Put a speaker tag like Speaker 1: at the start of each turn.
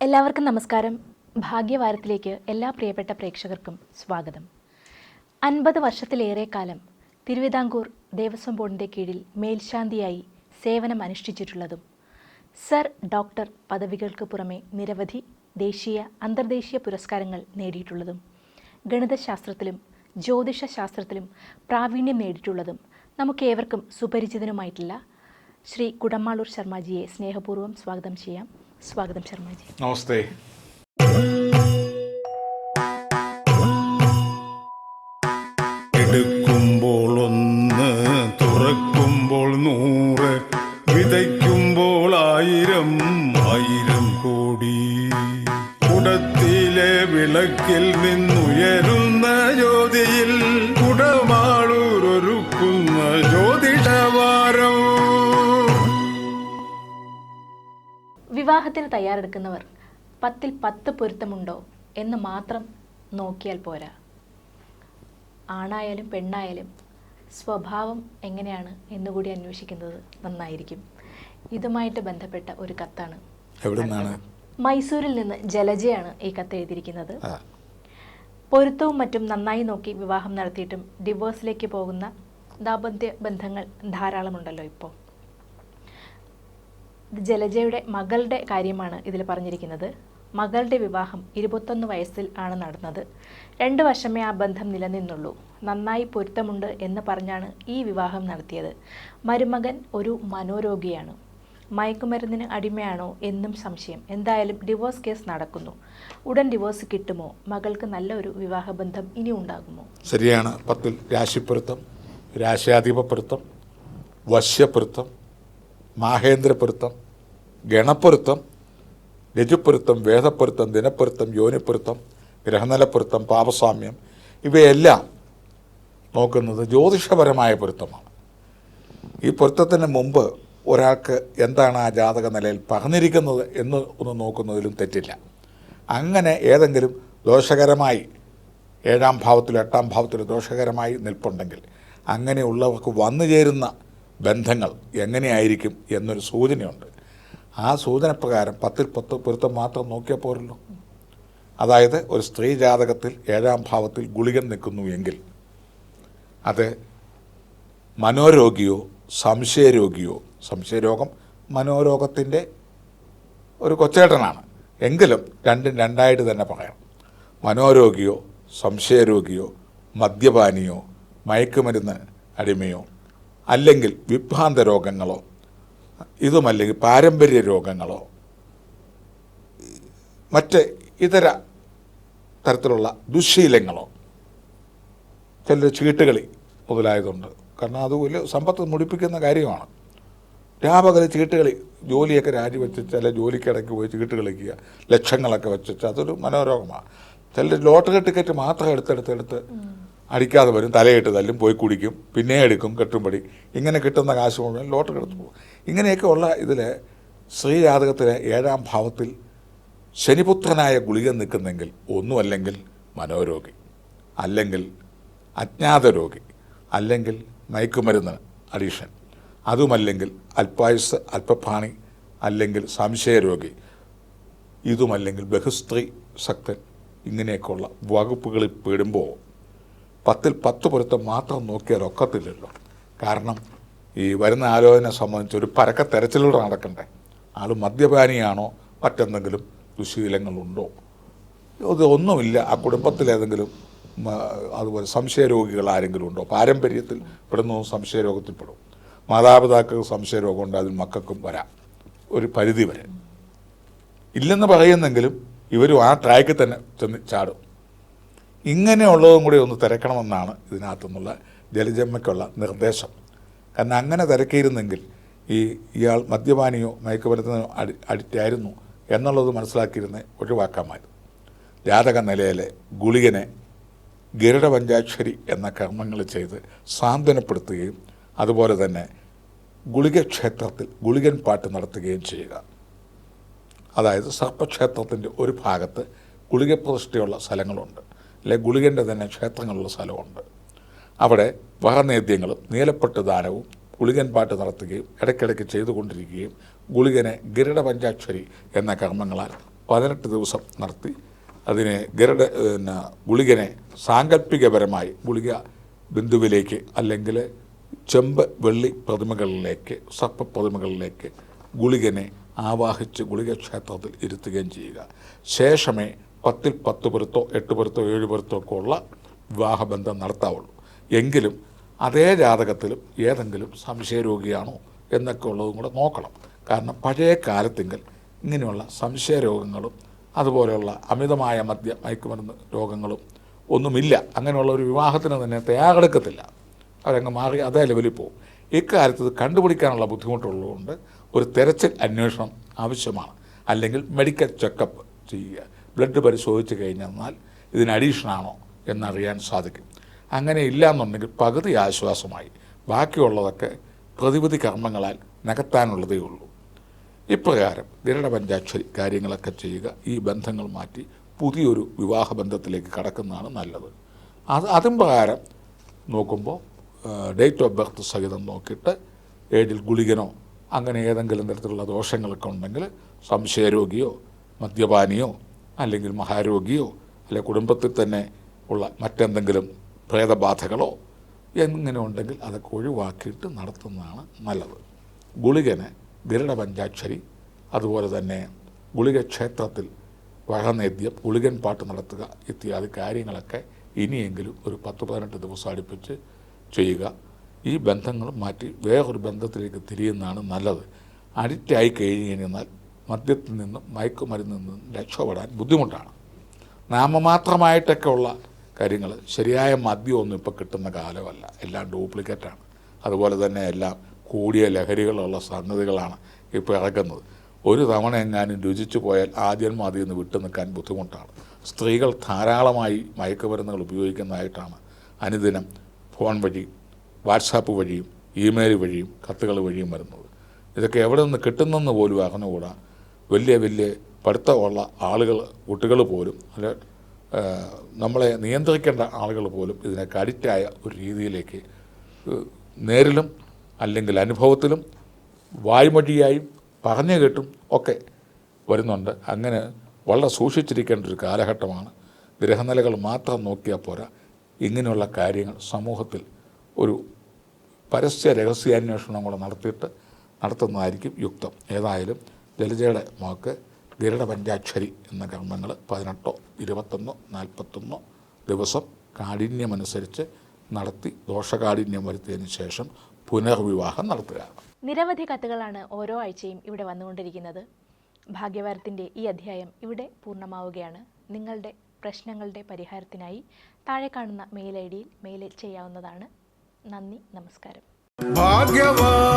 Speaker 1: എല്ലാവർക്കും നമസ്കാരം. ഭാഗ്യവാരത്തിലേക്ക് എല്ലാ പ്രിയപ്പെട്ട പ്രേക്ഷകർക്കും സ്വാഗതം. അൻപത് വർഷത്തിലേറെ കാലം തിരുവിതാംകൂർ ദേവസ്വം ബോർഡിന്റെ കീഴിൽ മേൽശാന്തിയായി സേവനം അനുഷ്ഠിച്ചിട്ടുള്ളതും സർ ഡോക്ടർ പദവികൾക്ക് പുറമെ നിരവധി ദേശീയ അന്തർദേശീയ പുരസ്കാരങ്ങൾ നേടിയിട്ടുള്ളതും ഗണിതശാസ്ത്രത്തിലും ജ്യോതിഷ ശാസ്ത്രത്തിലും പ്രാവീണ്യം നേടിയിട്ടുള്ളതും നമുക്കേവർക്കും സുപരിചിതനുമായിട്ടുള്ള ശ്രീ കുടമാളൂർ ശർമ്മജിയെ സ്നേഹപൂർവം സ്വാഗതം ചെയ്യാം. സ്വാഗതം ശർമ്മജി.
Speaker 2: നമസ്തേ. എടുക്കുമ്പോൾ ഒന്ന് തുറക്കുമ്പോൾ നിന്നുയരുന്ന
Speaker 1: വിവാഹത്തിന് തയ്യാറെടുക്കുന്നവർ പത്തിൽ പത്ത് പൊരുത്തമുണ്ടോ എന്ന് മാത്രം നോക്കിയാൽ പോരാ. ആണായാലും പെണ്ണായാലും സ്വഭാവം എങ്ങനെയാണ് എന്നുകൂടി അന്വേഷിക്കുന്നത് നന്നായിരിക്കും. ഇതുമായിട്ട് ബന്ധപ്പെട്ട ഒരു കത്താണ്. മൈസൂരിൽ നിന്ന് ജലജയാണ് ഈ കത്ത് എഴുതിയിരിക്കുന്നത്. പൊരുത്തവും മറ്റും നന്നായി നോക്കി വിവാഹം നടത്തിയിട്ടും ഡിവോഴ്സിലേക്ക് പോകുന്ന ദാമ്പത്യ ബന്ധങ്ങൾ ധാരാളമുണ്ടല്ലോ ഇപ്പോൾ ജലജയുടെ മകളുടെ കാര്യമാണ് ഇതിൽ പറഞ്ഞിരിക്കുന്നത്. മകളുടെ വിവാഹം ഇരുപത്തൊന്ന് വയസ്സിൽ ആണ് നടന്നത്. രണ്ട് വർഷമേ ആ ബന്ധം നിലനിന്നുള്ളൂ. നന്നായി പൊരുത്തമുണ്ട് എന്ന് പറഞ്ഞാണ് ഈ വിവാഹം നടത്തിയത്. മരുമകൻ ഒരു മനോരോഗിയാണ്. മയക്കുമരുന്നിന് അടിമയാണോ എന്നും സംശയം. എന്തായാലും ഡിവോഴ്സ് കേസ് നടക്കുന്നു. ഉടൻ ഡിവോഴ്സ് കിട്ടുമോ? മകൾക്ക് നല്ലൊരു വിവാഹബന്ധം ഇനി ഉണ്ടാകുമോ?
Speaker 2: ശരിയാണ്. പത്തിൽ രാശിപ്പൊരുത്തം രാശാധിപപ്പൊരുത്തം വശ്യപ്പൊരുത്തം മാഹേന്ദ്രപ്പൊരുത്തം ഗണപ്പൊരുത്തം രജുപ്പൊരുത്തം വേദപ്പൊരുത്തം ദിനപ്പൊരുത്തം യോനിപ്പൊരുത്തം ഗ്രഹനിലപ്പൊരുത്തം പാപസാമ്യം ഇവയെല്ലാം നോക്കുന്നത് ജ്യോതിഷപരമായ പൊരുത്തമാണ്. ഈ പൊരുത്തത്തിന് മുമ്പ് ഒരാൾക്ക് എന്താണ് ആ ജാതക നിലയിൽ പറഞ്ഞിരിക്കുന്നത് എന്ന് ഒന്ന് നോക്കുന്നതിലും തെറ്റില്ല. അങ്ങനെ ഏതെങ്കിലും ദോഷകരമായി ഏഴാം ഭാവത്തിലോ എട്ടാം ഭാവത്തിലോ ദോഷകരമായി നിൽപ്പുണ്ടെങ്കിൽ അങ്ങനെയുള്ളവർക്ക് വന്നു ചേരുന്ന ബന്ധങ്ങൾ എങ്ങനെയായിരിക്കും എന്നൊരു സൂചനയുണ്ട്. ആ സൂചന പ്രകാരം പത്തിൽ പത്ത് പൊരുത്തം മാത്രം നോക്കിയാൽ പോരല്ലോ. അതായത് ഒരു സ്ത്രീ ജാതകത്തിൽ ഏഴാം ഭാവത്തിൽ ഗുളികൻ നിൽക്കുന്നു എങ്കിൽ അത് മനോരോഗിയോ സംശയരോഗിയോ സംശയരോഗം മനോരോഗത്തിന്റെ ഒരു കൊച്ചേട്ടനാണ്. എങ്കിലും രണ്ടും രണ്ടായിട്ട് തന്നെ പറയാം. മനോരോഗിയോ സംശയരോഗിയോ മദ്യപാനിയോ മയക്കുമരുന്ന് അടിമയോ അല്ലെങ്കിൽ വിഭ്രാന്ത രോഗങ്ങളോ ഇതുമല്ലെങ്കിൽ പാരമ്പര്യ രോഗങ്ങളോ മറ്റ് ഇതര തരത്തിലുള്ള ദുശ്ശീലങ്ങളോ ചില ചീട്ടുകളി മുതലായതുണ്ട്. കാരണം അത് വലിയ സമ്പത്ത് മുടിപ്പിക്കുന്ന കാര്യമാണ്. രാപകൽ ചീട്ടുകളി ജോലിയൊക്കെ രാജിവെച്ച് ചില ജോലിക്കിടയ്ക്ക് പോയി ചീട്ട് കളിക്കുക ലക്ഷങ്ങളൊക്കെ വെച്ചിട്ട് അതൊരു മനോരോഗമാണ് ചിലർ ലോട്ടറി ടിക്കറ്റ് മാത്രം എടുത്തെടുത്തെടുത്ത് അടിക്കാതെ വരും തലയിട്ട് തല്ലും പോയി കുടിക്കും പിന്നെ എടുക്കും കെട്ടുംപടി. ഇങ്ങനെ കിട്ടുന്ന കാശ് മുഴുവൻ ലോട്ടറി എടുത്ത് പോകും. ഇങ്ങനെയൊക്കെ ഉള്ള ഇതിൽ ശ്രീജാതകത്തിലെ ഏഴാം ഭാവത്തിൽ ശനിപുത്രനായ ഗുളിക നിൽക്കുന്നെങ്കിൽ ഒന്നുമല്ലെങ്കിൽ മനോരോഗി അല്ലെങ്കിൽ അജ്ഞാത രോഗി അല്ലെങ്കിൽ മയക്കുമരുന്ന് അഡീഷൻ അതുമല്ലെങ്കിൽ അല്പായുസ് അല്പപാണി അല്ലെങ്കിൽ സംശയരോഗി ഇതുമല്ലെങ്കിൽ ബഹുസ്ത്രീ ശക്തൻ. ഇങ്ങനെയൊക്കെയുള്ള വകുപ്പുകളിൽ പെടുമ്പോൾ പത്തിൽ പത്ത് പൊരുത്തം മാത്രം നോക്കിയാൽ ഒക്കത്തില്ലല്ലോ കാരണം ഈ വരുന്ന ആലോചനയെ സംബന്ധിച്ച് ഒരു പരക്ക തെരച്ചിലൂടെ നടക്കണ്ടേ? ആൾ മദ്യപാനിയാണോ? മറ്റെന്തെങ്കിലും ദുശീലങ്ങളുണ്ടോ? ഇത് ഒന്നുമില്ല. ആ കുടുംബത്തിലേതെങ്കിലും അതുപോലെ സംശയരോഗികൾ ആരെങ്കിലും ഉണ്ടോ? പാരമ്പര്യത്തിൽ പെടുന്നു സംശയരോഗത്തിൽപ്പെടും മാതാപിതാക്കൾക്ക് സംശയരോഗമുണ്ട് അതിൽ മക്കൾക്കും വരാം. ഒരു പരിധി വരെ. ഇല്ലെന്ന് പറയുന്നെങ്കിലും ഇവരും ആ ട്രാക്കിൽ തന്നെ ചെന്ന് ചാടും. ഇങ്ങനെയുള്ളതും കൂടി ഒന്ന് തിരക്കണമെന്നാണ് ഇതിനകത്തുനിന്നുള്ള ജലജമ്മയ്ക്കുള്ള നിർദ്ദേശം. കാരണം അങ്ങനെ തിരക്കിയിരുന്നെങ്കിൽ ഈ ഇയാൾ മദ്യപാനിയോ മയക്കുമരുന്നിനോ അടി അഡിക്റ്റ് ആയിരുന്നു എന്നുള്ളത് മനസ്സിലാക്കിയിരുന്ന് ഒഴിവാക്കാമായിരുന്നു. ജാതക നിലയിലെ ഗുളികനെ ഗരുഡ പഞ്ചാക്ഷരി എന്ന കർമ്മങ്ങൾ ചെയ്ത് സാന്ത്വനപ്പെടുത്തുകയും അതുപോലെ തന്നെ ഗുളിക ക്ഷേത്രത്തിൽ ഗുളികൻ പാട്ട് നടത്തുകയും ചെയ്യുക. അതായത് സർപ്പക്ഷേത്രത്തിന്റെ ഒരു ഭാഗത്ത് ഗുളിക പ്രതിഷ്ഠയുള്ള സ്ഥലങ്ങളുണ്ട്. അല്ലെ ഗുളികന്റെ തന്നെ ക്ഷേത്രങ്ങളുള്ള സ്ഥലമുണ്ട്. അവിടെ വഹനേദ്യങ്ങളും നീലപ്പെട്ട് ദാനവും ഗുളികൻ പാട്ട് നടത്തുകയും ഇടയ്ക്കിടയ്ക്ക് ചെയ്തുകൊണ്ടിരിക്കുകയും ഗുളികനെ ഗരുഡ പഞ്ചാക്ഷരി എന്ന കർമ്മങ്ങളാൽ പതിനെട്ട് ദിവസം നടത്തി അതിനെ ഗരുഡ പിന്നെ ഗുളികനെ സാങ്കല്പികപരമായി ഗുളിക ബിന്ദുവിലേക്ക് അല്ലെങ്കിൽ ചെമ്പ് വെള്ളി പ്രതിമകളിലേക്ക് സർപ്പ പ്രതിമകളിലേക്ക് ഗുളികനെ ആവാഹിച്ച് ഗുളിക ക്ഷേത്രത്തിൽ ഇരുത്തുകയും ചെയ്യുക. ശേഷമേ പത്തിൽ പത്ത് പൊരുത്തോ എട്ട് പൊരുത്തോ ഏഴ് പൊരുത്തോ ഒക്കെ ഉള്ള വിവാഹബന്ധം നടത്താവുള്ളൂ. എങ്കിലും അതേ ജാതകത്തിലും ഏതെങ്കിലും സംശയരോഗിയാണോ എന്നൊക്കെ ഉള്ളതും കൂടെ നോക്കണം. കാരണം പഴയ കാലത്തെങ്കിൽ ഇങ്ങനെയുള്ള സംശയരോഗങ്ങളും അതുപോലെയുള്ള അമിതമായ മദ്യ മയക്കുമരുന്ന് രോഗങ്ങളും ഒന്നുമില്ല. അങ്ങനെയുള്ള ഒരു വിവാഹത്തിന് തന്നെ തയ്യാറെടുക്കത്തില്ല. അവരങ്ങ് മാറി അതേ ലെവലിൽ പോകും. ഇക്കാലത്ത് ഇത് കണ്ടുപിടിക്കാനുള്ള ബുദ്ധിമുട്ടുള്ളതുകൊണ്ട് ഒരു തെരച്ചിൽ അന്വേഷണം ആവശ്യമാണ്. അല്ലെങ്കിൽ മെഡിക്കൽ ചെക്കപ്പ് ചെയ്യുക. ബ്ലഡ് പരിശോധിച്ച് കഴിഞ്ഞെന്നാൽ ഇതിന് അഡീഷനാണോ എന്നറിയാൻ സാധിക്കും. അങ്ങനെ ഇല്ല എന്നുണ്ടെങ്കിൽ പകുതി ആശ്വാസമായി. ബാക്കിയുള്ളതൊക്കെ പ്രതിവിധി കർമ്മങ്ങളാൽ നികത്താനുള്ളതേ ഉള്ളൂ. ഇപ്രകാരം ഗരുഡ പഞ്ചാക്ഷരി കാര്യങ്ങളൊക്കെ ചെയ്യുക ഈ ബന്ധങ്ങൾ മാറ്റി പുതിയൊരു വിവാഹ ബന്ധത്തിലേക്ക് കടക്കുന്നതാണ് നല്ലത്. അത് അതും പ്രകാരം നോക്കുമ്പോൾ ഡേറ്റ് ഓഫ് ബർത്ത് സഹിതം നോക്കിയിട്ട് ഏഴിൽ ഗുളികനോ അങ്ങനെ ഏതെങ്കിലും തരത്തിലുള്ള ദോഷങ്ങളൊക്കെ ഉണ്ടെങ്കിൽ സംശയരോഗിയോ മദ്യപാനിയോ അല്ലെങ്കിൽ മഹാരോഗിയോ അല്ലെ കുടുംബത്തിൽ തന്നെ ഉള്ള മറ്റെന്തെങ്കിലും പ്രേതബാധകളോ എങ്ങനെ ഉണ്ടെങ്കിൽ അതൊക്കെ ഒഴിവാക്കിയിട്ട് നടത്തുന്നതാണ് നല്ലത്. ഗുളികന് ഗരുഡ പഞ്ചാക്ഷരി അതുപോലെ തന്നെ ഗുളിക ക്ഷേത്രത്തിൽ വഴനേദ്യം ഗുളികൻ പാട്ട് നടത്തുക ഇത്യാദി കാര്യങ്ങളൊക്കെ ഇനിയെങ്കിലും ഒരു പത്ത് പതിനെട്ട് ദിവസം അടുപ്പിച്ച് ചെയ്യുക. ഈ ബന്ധങ്ങൾ മാറ്റി വേറൊരു ബന്ധത്തിലേക്ക് തിരിയുന്നതാണ് നല്ലത്. അഡിക്റ്റായി കഴിഞ്ഞ് കഴിഞ്ഞാൽ മദ്യത്തിൽ നിന്നും മയക്കുമരുന്നിൽ നിന്നും രക്ഷപ്പെടാൻ ബുദ്ധിമുട്ടാണ്. നാമമാത്രമായിട്ടൊക്കെ ഉള്ള കാര്യങ്ങൾ ശരിയായ മദ്യമൊന്നും ഇപ്പോൾ കിട്ടുന്ന കാലമല്ല. എല്ലാം ഡ്യൂപ്ലിക്കേറ്റാണ്. അതുപോലെ തന്നെ എല്ലാം കൂടിയ ലഹരികളുള്ള സംഗതികളാണ് ഇപ്പോൾ ഇറക്കുന്നത്. ഒരു തവണ എങ്ങാനും രുചിച്ചു പോയാൽ ആദ്യം മതി എന്ന് വിട്ടു നിൽക്കാൻ ബുദ്ധിമുട്ടാണ്. സ്ത്രീകൾ ധാരാളമായി മയക്കുമരുന്നുകൾ ഉപയോഗിക്കുന്നതായിട്ടാണ് അനുദിനം ഫോൺ വഴി വാട്സാപ്പ് വഴിയും ഇമെയിൽ വഴിയും കത്തുകൾ വഴിയും വരുന്നത്. ഇതൊക്കെ എവിടെ നിന്ന് കിട്ടുന്നെന്ന് പോലും അറിഞ്ഞുകൂടാ. വലിയ വലിയ പഠിത്തമുള്ള ആളുകൾ കുട്ടികൾ പോലും അല്ല നമ്മളെ നിയന്ത്രിക്കേണ്ട ആളുകൾ പോലും ഇതിനെ അഡിക്റ്റായ ഒരു രീതിയിലേക്ക് നേരിലും അല്ലെങ്കിൽ അനുഭവത്തിലും വായ്മൊഴിയായും പറഞ്ഞു കേട്ടും ഒക്കെ വരുന്നുണ്ട്. അങ്ങനെ വളരെ സൂക്ഷിച്ചിരിക്കേണ്ട ഒരു കാലഘട്ടമാണ്. ഗ്രഹനിലകൾ മാത്രം നോക്കിയാൽ പോരാ. ഇങ്ങനെയുള്ള കാര്യങ്ങൾ സമൂഹത്തിൽ ഒരു പരസ്യ രഹസ്യാന്വേഷണം കൂടെ നടത്തിയിട്ട് നടത്തുന്നതായിരിക്കും യുക്തം. ഏതായാലും ജലജയുടെ മോക്ക് ഗരുഡ പഞ്ചാക്ഷരി എന്ന കർമ്മങ്ങൾ പതിനെട്ടോ ഇരുപത്തൊന്നോ നാൽപ്പത്തൊന്നോ ദിവസം കാഠിന്യമനുസരിച്ച് നടത്തി ദോഷകാഠിന്യം വരുത്തിയതിന് ശേഷം പുനർവിവാഹം നടത്തുക.
Speaker 1: നിരവധി കത്തുകളാണ് ഓരോ ആഴ്ചയും ഇവിടെ വന്നുകൊണ്ടിരിക്കുന്നത്. ഭാഗ്യവാരത്തിന്റെ ഈ അധ്യായം ഇവിടെ പൂർണമാവുകയാണ്. നിങ്ങളുടെ പ്രശ്നങ്ങളുടെ പരിഹാരത്തിനായി താഴെ കാണുന്ന മെയിൽ ഐ ഡിയിൽ മെയിൽ ചെയ്യാവുന്നതാണ്. നന്ദി നമസ്കാരം.
Speaker 3: ഭാഗ്യവാൻ